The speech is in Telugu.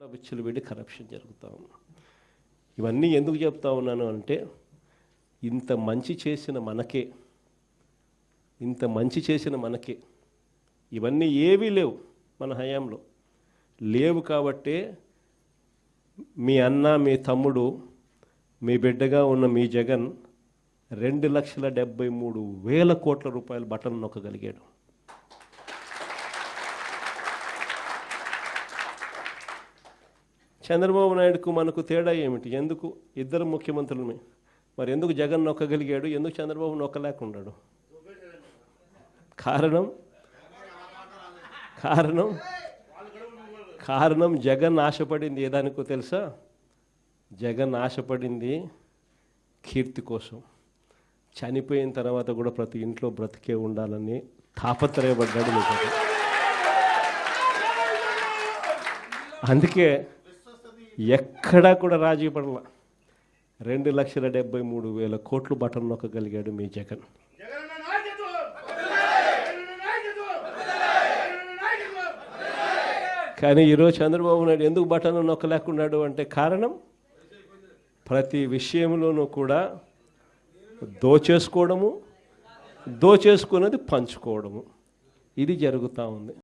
విచ్చలవిడి కరప్షన్ జరుగుతూ ఉంది. ఇవన్నీ ఎందుకు చెప్తా ఉన్నాను అంటే ఇంత మంచి చేసిన మనకే ఇంత మంచి చేసిన మనకే ఇవన్నీ ఏవీ లేవు మన హయాంలో. లేవు కాబట్టే మీ అన్న మీ తమ్ముడు మీ బిడ్డగా ఉన్న మీ జగన్ రెండు లక్షల డెబ్బై మూడు వేల కోట్ల రూపాయల బటన్ నొక్కగలిగాడు. చంద్రబాబు నాయుడుకు మనకు తేడా ఏమిటి? ఎందుకు ఇద్దరు ముఖ్యమంత్రులమే? మరి ఎందుకు జగన్ నొక్కగలిగాడు? ఎందుకు చంద్రబాబు నొక్కలేకున్నాడు కారణం? కారణం? కారణం జగన్ ఆశపడింది. ఏ దానికో తెలుసా? జగన్ ఆశపడింది కీర్తి కోసం. చనిపోయిన తర్వాత కూడా ప్రతి ఇంట్లో బ్రతికే ఉండాలని తాపత్రయపడ్డాడు మీకు అందుకే ఎక్కడా కూడా రాజీ పడల. రెండు లక్షల డెబ్బై మూడు వేల కోట్లు బటన్ నొక్కగలిగాడు మీ జగన్. కానీ ఈరోజు చంద్రబాబు నాయుడు ఎందుకు బటన్ నొక్కలేకున్నాడు అంటే కారణం ప్రతి విషయంలోనూ కూడా దోచేసుకోవడము దోచేసుకున్నది పంచుకోవడము. ఇది జరుగుతూ ఉంది.